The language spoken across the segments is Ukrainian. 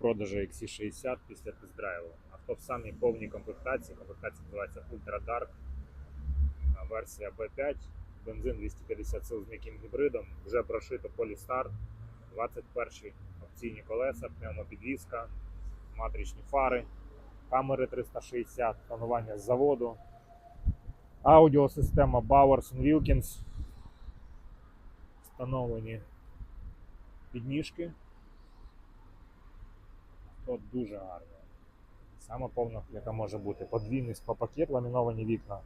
продажу XC60 після тест-драйву. Авто в самій повній комплектації. Комплектація називається Ultra Dark. Версія B5, бензин 250 сил з м'яким гібридом, вже прошито Polestar, 21 опційні колеса, пневмопідвізка, матричні фари, камери 360, тонування з заводу, аудіосистема Bowers Wilkins, встановлені підніжки. Тут дуже гарно. Саме повна, яка може бути. Подвійний спа-пакет, ламіновані вікна.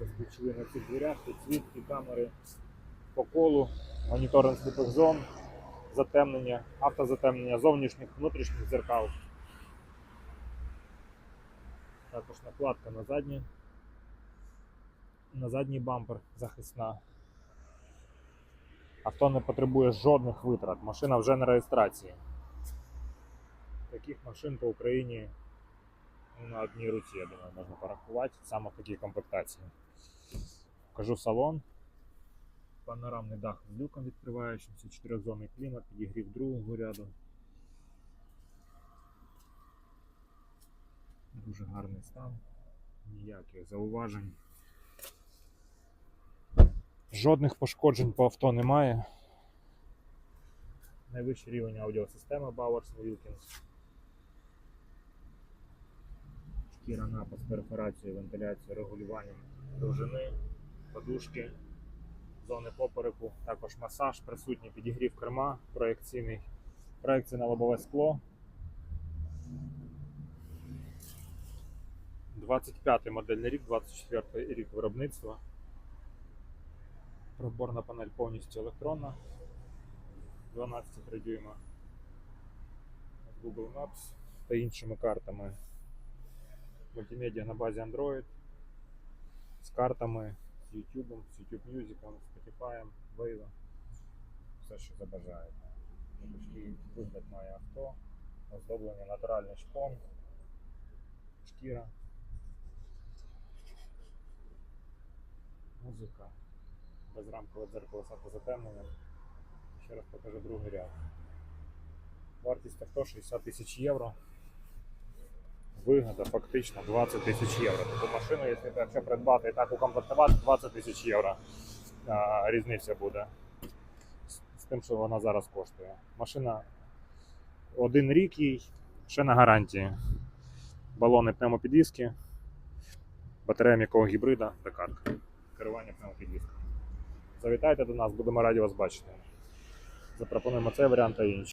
Розключили на цих дверях, підсвітки, камери по колу, моніторинг сліпих зон, затемнення, автозатемнення зовнішніх, внутрішніх дзеркал. Також накладка на заднє. На задній бампер захисна. Авто не потребує жодних витрат. Машина вже на реєстрації. Таких машин по Україні ну, на одній руці, я думаю, можна порахувати, саме в такій комплектації. Покажу салон. Панорамний дах з люком відкриваючимся, чотирьохзонний клімат, підігрів другого ряду. Дуже гарний стан, ніяких зауважень. Жодних пошкоджень по авто немає. Найвищий рівень аудіосистеми Bowers Wilkins. Шкіра напас, перфорація, вентиляція, регулювання довжини, подушки, зони попереку, також масаж, присутній підігрів керма, проекційний, проекція на лобове скло. 25-й модельний рік, 24 рік виробництва. Проборна панель повністю електронна. 12 дюйма. Google Maps та іншими картами. Мультимедіа на базі Android з картами, з YouTube, з YouTube Music, Spotify, Wave. Все, що забажаєте. Вигляд має авто, оздоблення натуральний шпон, шкіра, музика, безрамкове дзеркало з автозатемненням. Ще раз покажу другий ряд. Вартість авто 60 тисяч євро. Вигода фактично 20 тисяч євро. Таку машину, якщо, придбати і так укомплектувати, 20 тисяч євро а, різниця буде з, тим, що вона зараз коштує. Машина один рік їй, ще на гарантії. Балони пневмопідвіски, батарея м'якого гібрида та картка. Керування пневмопідвіскою. Завітайте до нас, будемо раді вас бачити. Запропонуємо цей варіант та інші.